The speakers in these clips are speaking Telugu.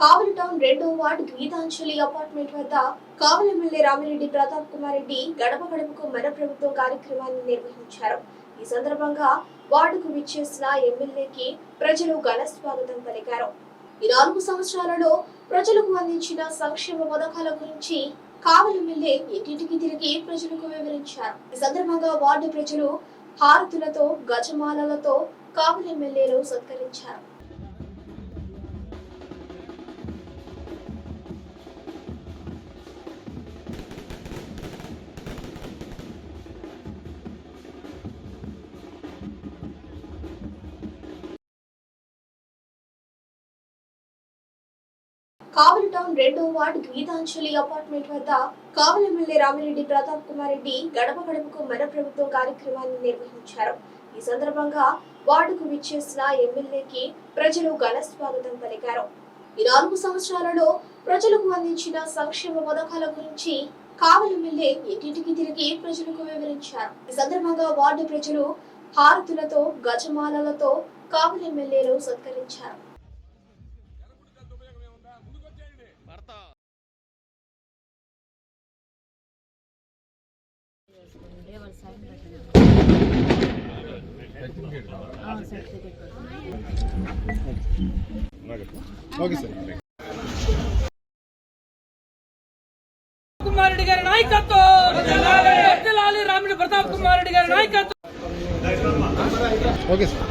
కావలి టౌన్ రెండో వార్డు గీతాంజలి అపార్ట్మెంట్ వద్ద కావలి ఎమ్మెల్యే రామిరెడ్డి ప్రతాప్ కుమార్ రెడ్డి గడప గడపకు మన ప్రభుత్వం కార్యక్రమాన్ని నిర్వహించారు. ఈ సందర్భంగా వార్డుకు విచ్చేసిన ఎమ్మెల్యేకి ప్రజలు ఘన స్వాగతం పలికారు. ఈ నాలుగు సంవత్సరాలలో ప్రజలకు అందించిన సంక్షేమ పథకాల గురించి కావలి ఎమ్మెల్యే ఇంటింటికి తిరిగి ప్రజలకు వివరించారు. ఈ సందర్భంగా వార్డు ప్రజలు హారతులతో గజమాలలతో కావలి ఎమ్మెల్యేను సత్కరించారు. కావలి టౌన్ రెండో వార్డ్ గీతాంజలి అపార్ట్మెంట్ వద్ద కావలి ఎమ్మెల్యే రామిరెడ్డి ప్రతాప్ కుమార్ రెడ్డి గడప గడపకు మన ప్రభుత్వం కార్యక్రమాన్ని నిర్వహించారు. ఈ సందర్భంగా వార్డుకు విచ్చేసిన ఎమ్మెల్యేకి ప్రజలు ఘన స్వాగతం పలికారు. ఈ నాలుగు సంవత్సరాలలో ప్రజలకు అందించిన సంక్షేమ పథకాల గురించి కావలి ఎమ్మెల్యే ఇంటింటికి తిరిగి ప్రజలకు వివరించారు. ఈ సందర్భంగా వార్డు ప్రజలు హారతులతో గజమాలలతో కావలి ఎమ్మెల్యేను సత్కరించారు. Okay sir. కుమార్ రెడ్డి గారి నాయకత్వం. రామిడి ప్రతాప్ కుమార్ రెడ్డి గారి నాయకత్వం. Okay sir.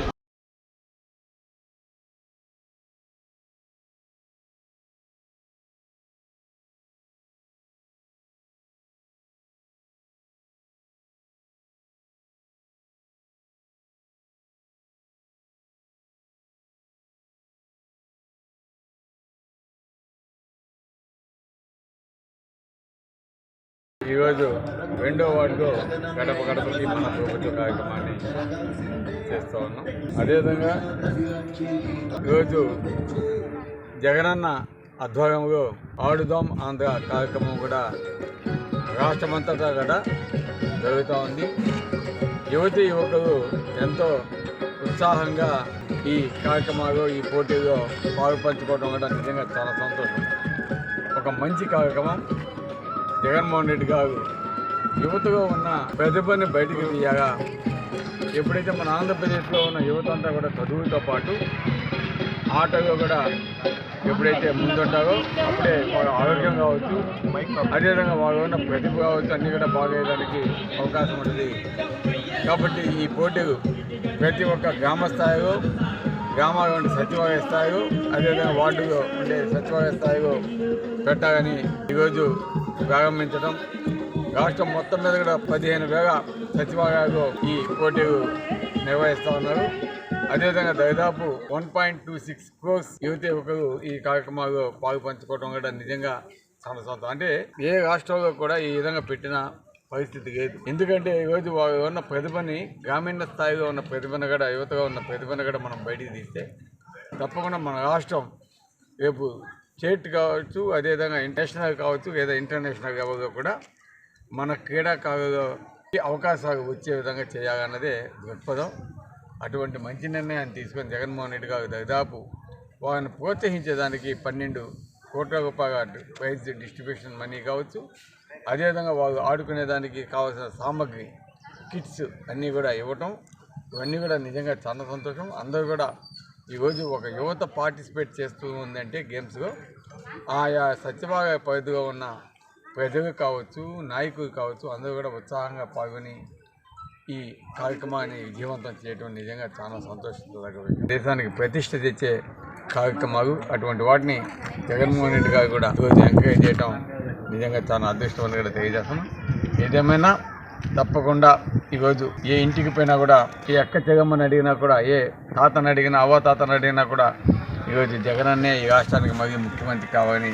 ఈరోజు రెండో వార్డులో గడప గడపకి మన ప్రభుత్వ కార్యక్రమాన్ని చేస్తూ ఉన్నాం. అదేవిధంగా ఈరోజు జగనన్న ఆధ్వర్యంలో ఆడుదాం ఆంధ్ర కార్యక్రమం కూడా రాష్ట్రమంతటా కూడా జరుగుతూ ఉంది. యువతి యువకులు ఎంతో ఉత్సాహంగా ఈ కార్యక్రమాలు ఈ పోటీలో పాలు పంచుకోవడం కూడా నిజంగా చాలా సంతోషం. ఒక మంచి కార్యక్రమం. జగన్మోహన్ రెడ్డి గారు యువతగా ఉన్న ప్రతిభని బయటికి తీయగా ఎప్పుడైతే మన ఆంధ్రప్రదేశ్లో ఉన్న యువత అంతా కూడా చదువుతో పాటు ఆటలో కూడా ఎప్పుడైతే ముందుంటారో అప్పుడే వాళ్ళ ఆరోగ్యం కావచ్చు అదేవిధంగా వాళ్ళు ఉన్న ప్రతిభ కావచ్చు అన్నీ కూడా బాగేయడానికి అవకాశం ఉంటుంది. కాబట్టి ఈ పోటీలు ప్రతి ఒక్క గ్రామ స్థాయిలో గ్రామాల్లో ఉండే సచివాలయ స్థాయిలో అదేవిధంగా వార్డులో ఉండే సచివాలయ స్థాయిలో పెట్టాలని ఈరోజు ప్రారంభించడం. రాష్ట్రం మొత్తం మీద కూడా పదిహేను వేల సచివాలయాలు ఈ పోటీలు నిర్వహిస్తూ ఉన్నారు. అదేవిధంగా దాదాపు one point two six crores యువత యువకులు ఈ కార్యక్రమాల్లో పాలు పంచుకోవడం కూడా నిజంగా చాలా అంటే ఏ రాష్ట్రంలో కూడా ఈ విధంగా పెట్టిన పరిస్థితి లేదు ఎందుకంటే ఈరోజు వారు ఉన్న ప్రతిభని గ్రామీణ స్థాయిలో ఉన్న ప్రతిభను కూడా యువతగా ఉన్న ప్రతిభను కూడా మనం బయటికి తీస్తే తప్పకుండా మన రాష్ట్రం రేపు స్టేట్ కావచ్చు అదేవిధంగా ఇంటర్నేషనల్ కావచ్చు లేదా ఇంటర్నేషనల్ లెవెల్లో కూడా మన క్రీడాకారులకి అవకాశాలు వచ్చే విధంగా చేయాలన్నదే దృక్పథం. అటువంటి మంచి నిర్ణయాన్ని తీసుకొని జగన్మోహన్ రెడ్డి గారు దాదాపు వారిని ప్రోత్సహించేదానికి పన్నెండు కోట్ల రూపాయల ప్రైజ్ డిస్ట్రిబ్యూషన్ మనీ కావచ్చు అదేవిధంగా వాళ్ళు ఆడుకునేదానికి కావాల్సిన సామాగ్రి కిట్స్ అన్నీ కూడా ఇవ్వటం ఇవన్నీ కూడా నిజంగా చాలా సంతోషం. అందరూ కూడా ఈరోజు ఒక యువత పార్టిసిపేట్ చేస్తూ ఉందంటే గేమ్స్లో ఆయా సత్యభాగ పరిధిలో ఉన్న ప్రజలు కావచ్చు నాయకులు కావచ్చు అందరూ కూడా ఉత్సాహంగా పాల్గొని ఈ కార్యక్రమాన్ని విజయవంతం చేయడం నిజంగా చాలా సంతోషించదగ్గ దేశానికి ప్రతిష్ట తెచ్చే కార్యక్రమాలు అటువంటి వాటిని జగన్మోహన్ రెడ్డి గారు కూడా రోజు ఎంకరేజ్ చేయడం నిజంగా చాలా అదృష్టం అని కూడా తెలియజేస్తున్నాం. ఏదేమైనా తప్పకుండా ఈరోజు ఏ ఇంటికి పోయినా కూడా ఏ అక్క జగమ్మని అడిగినా కూడా ఏ తాతను అడిగినా అవ్వ తాతను అడిగినా కూడా ఈరోజు జగన్ అన్నే ఈ రాష్ట్రానికి మరీ ముఖ్యమంత్రి కావాలని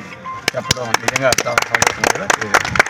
చెప్పడం నిజంగా చాలా సంతోషం కూడా తెలియజేస్తున్నాం.